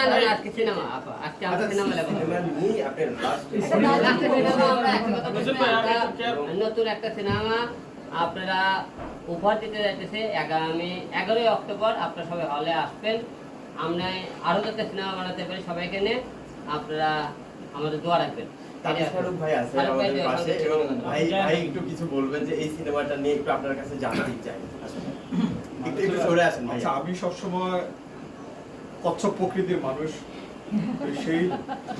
না না আজকে সিনেমা আপা আজকে আমরা সিনেমা লেখা সিনেমা নিয়ে আপনার নতুন একটা সিনেমা উপহার দিতে যাইতেছে আগামী এগারোই অক্টোবর আপনারা সবাই হলে আসবেন আমরা আরও যাতে সিনেমা বানাতে পারি সবাইকে নিয়ে আপনারা আমাদের দোয়া রাখবেন ফারুক ভাই আছে আমাদের পাশে এবং ভাই ভাই একটু কিছু বলবেন যে এই সিনেমাটা নিয়ে একটু আপনার কাছে জানতে চাই আসলে একটু একটু সরে আসেন আচ্ছা আমি সবসময় কচ্ছপ প্রকৃতির মানুষ। সেই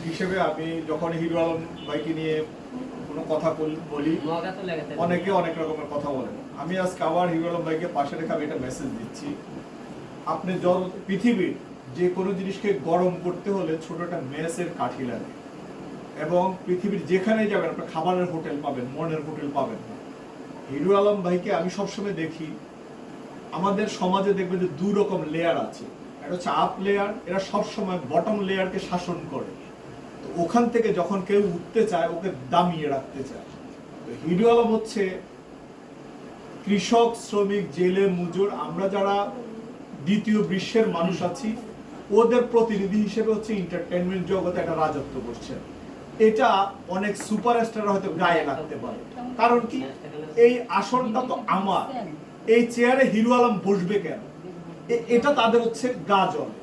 হিসেবে আমি যখন হিরো আলম ভাইকে নিয়ে কোনো কথা বলি অনেকে অনেক রকমের কথা বলেন। আমি আজকে আবার হিরো আলম ভাইকে পাশে রেখে আমি একটা মেসেজ দিচ্ছি। আপনি জল পৃথিবীর যে কোনো জিনিসকে গরম করতে হলে ছোট একটা মেসের কাঠি লাগে। এবং পৃথিবীর যেখানে যাবেন, আপনি খাবারের হোটেল পাবেন, মনের হোটেল পাবেন হিরো আলম ভাইকে আমি সবসময় দেখি, আমাদের সমাজে দেখবে যে দু রকম লেয়ার আছে। একটা হচ্ছে আপ লেয়ার এরা সবসময় বটম লেয়ারকে শাসন করে। তো ওখান থেকে যখন কেউ উঠতে চায়, ওকে দামিয়ে রাখতে চায়। তো হিরো আলম হচ্ছে কৃষক, শ্রমিক, জেলে, মজুর, আমরা যারা দ্বিতীয় বিশ্বের মানুষ আছি, ওদের প্রতিনিধি হিসেবে হচ্ছে এন্টারটেনমেন্ট জগতে একটা রাজত্ব করছে। এটা অনেক সুপারস্টার হয়তো গায়ে লাগতে পারে। কারণ কি? এই আসনটা তো আমার। এই চেয়ারে হিরো আলম বসবে কেন? এটা তাদের হচ্ছে গা জলে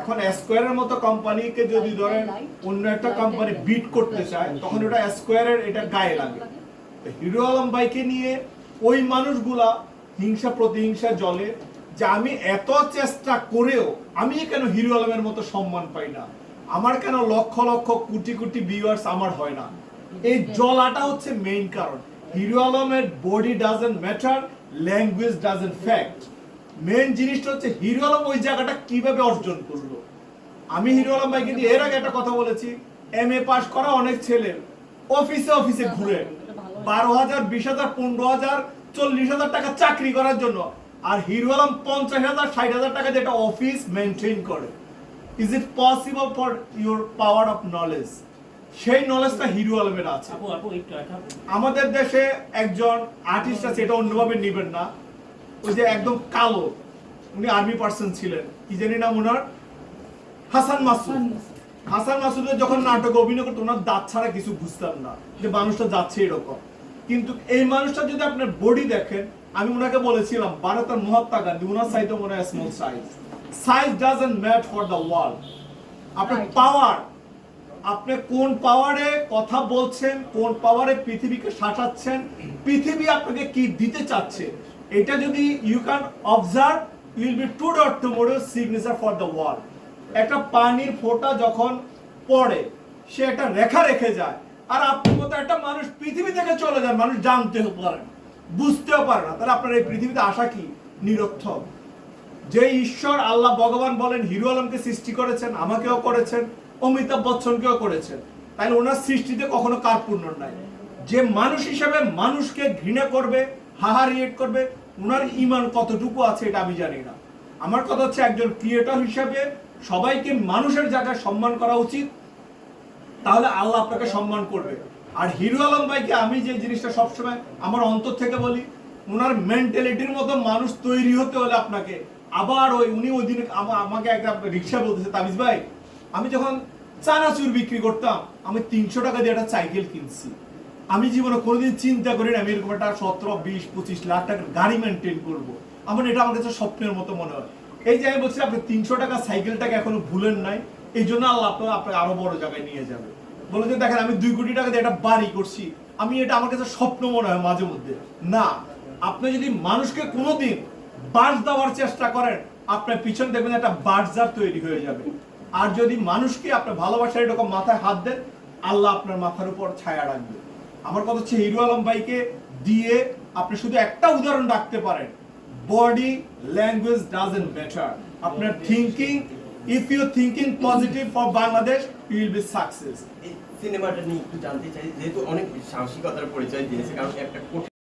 এখন স্কোয়ারের মতো কোম্পানিকে যদি ধরেন অন্য একটা কোম্পানি বিট করতে চায়, তখন ওটা স্কোয়ারের এটা গায়ে লাগে। হিরো আলম ভাইকে নিয়ে ওই মানুষগুলা হিংসা প্রতিহিংসা জলে যে আমি এত চেষ্টা করেও আমি কেন হিরো আলমের মতো সম্মান পাই না? আমার কেন লক্ষ লক্ষ কোটি কোটি ভিউয়ার্স আমার হয় না? এই জলাটা হচ্ছে মেইন কারণ। হিরো আলমের body doesn't matter language doesn't fact main জিনিসটা হচ্ছে হিরো আলম ওই জায়গাটা কীভাবে অর্জন করল? আমি হিরো আলম ভাইকে দিয়ে এর আগে একটা কথা বলেছি এম এ পাস করা অনেক ছেলে অফিসে অফিসে ঘুরে, বারো হাজার, বিশ হাজার, পনেরো হাজার, চল্লিশ হাজার টাকা চাকরি করার জন্য, আর হিরো আলম পঞ্চাশ হাজার, ষাট হাজার টাকা যেটা অফিস মেনটেন করে। Is it possible for your power of knowledge সেই নলেজটা হিরো আলমের আছে। আপু আপু একটু একটা আমাদের দেশে একজন আর্টিস্ট আছে এটা অন্যভাবে নিবেন না। ওই যে একদম কালো উনি আর্মি পার্সন ছিলেন। কি জানি নাম ওনার? হাসান মাসুদ। হাসান মাসুদের যখন নাটক অভিনয় করতো ওনার দাঁত ছাড়া কিছু বুঝতাম না যে মানুষটা যাচ্ছে এরকম। কিন্তু এই মানুষটা যদি আপনার বডি দেখেন আমি ওনাকে বলেছিলাম ভারতের মহাত্মা গান্ধী ওনার সাইডে মনে হয় small size size doesn't matter for the world আপনার পাওয়ার আপনি কোন পাওয়ারে কথা বলছেন, কোন পাওয়ারে পৃথিবীকে শাসাচ্ছেন পৃথিবী আপনাকে কি দিতে চাচ্ছে, এটা যদি you can observe will be to dot tomorrow signature for the world একটা পানির ফোঁটা যখন পড়ে, সে একটা রেখা রেখে যায়, আর আপনি মতো একটা মানুষ পৃথিবী থেকে চলে যায়, মানুষ জানতেও পারে বুঝতেও পারে না, তাহলে আপনার এই পৃথিবীতে আসা কি? নিরর্থক। যে ঈশ্বর আল্লাহ ভগবান বলেন, হিরো আলমকে সৃষ্টি করেছেন, আমাকেও করেছেন অমিতাভ বচ্চনকেও করেছেন। তাইলে ওনার সৃষ্টিতে কখনো কার্পুণ্য নাই। যে মানুষ হিসেবে মানুষকে ঘৃণা করবে হাহারিয়েট করবে, ওনার ইমান কতটুকু আছে এটা আমি জানি না। আমার কথা হচ্ছে একজন ক্রিয়েটর হিসেবে সবাইকে মানুষের জায়গায় সম্মান করা উচিত, তাহলে আল্লাহ আপনাকে সম্মান করবে। আর হিরো আলম ভাইকে আমি যে জিনিসটা সবসময় আমার অন্তর থেকে বলি, ওনার মেন্টালিটির মতো মানুষ তৈরি হতে হলে আপনাকে আবার ওই উনি ওই দিন আমা- আমাকে একটা রিক্সা বলতেছে, তাবিজ ভাই আমি যখন চানাচুর বিক্রি করতাম, আমি তিনশো টাকা দিয়ে একটা সাইকেল কিনছি। আমি জীবনে কোনোদিন চিন্তা করি না আমি এরকম একটা সতেরো, বিশ, পঁচিশ লাখ টাকার গাড়ি মেনটেন করব। আমার এটা আমার কাছে স্বপ্নের মতো মনে হয়। এই যে আমি বলছি, আপনি তিনশো টাকা সাইকেলটাকে এখনও ভুলেন নাই, এই জন্য আল্লাহ আপনার আপনাকে আরও বড় জায়গায় নিয়ে যাবে। বলে যে, দেখেন, আমি দুই কোটি টাকা দিয়ে একটা বাড়ি করছি, আমি এটা আমার কাছে স্বপ্ন মনে হয় মাঝে মধ্যে। না, আপনি যদি মানুষকে কোনোদিন বাস দেওয়ার চেষ্টা করেন, আপনার পিছন দেখবেন একটা বার্জার তৈরি হয়ে যাবে। আর যদি মানুষকে আপনার ভালোবাসার এরকম মাথায় হাত দেন, আল্লাহ আপনার মাথার উপর ছায়া রাখবে। আমার কথা হচ্ছে, হিরো আলম ভাইকে দিয়ে আপনি শুধু একটা উদাহরণ রাখতে পারেন। Body language doesn't matter. আপনার thinking if you thinking positive for Bangladesh you will be success সিনেমাটা নিয়ে একটু জানতে চাই, যেহেতু অনেক সাহসিকতার পরিচয় দিয়েছে, কারণ একটা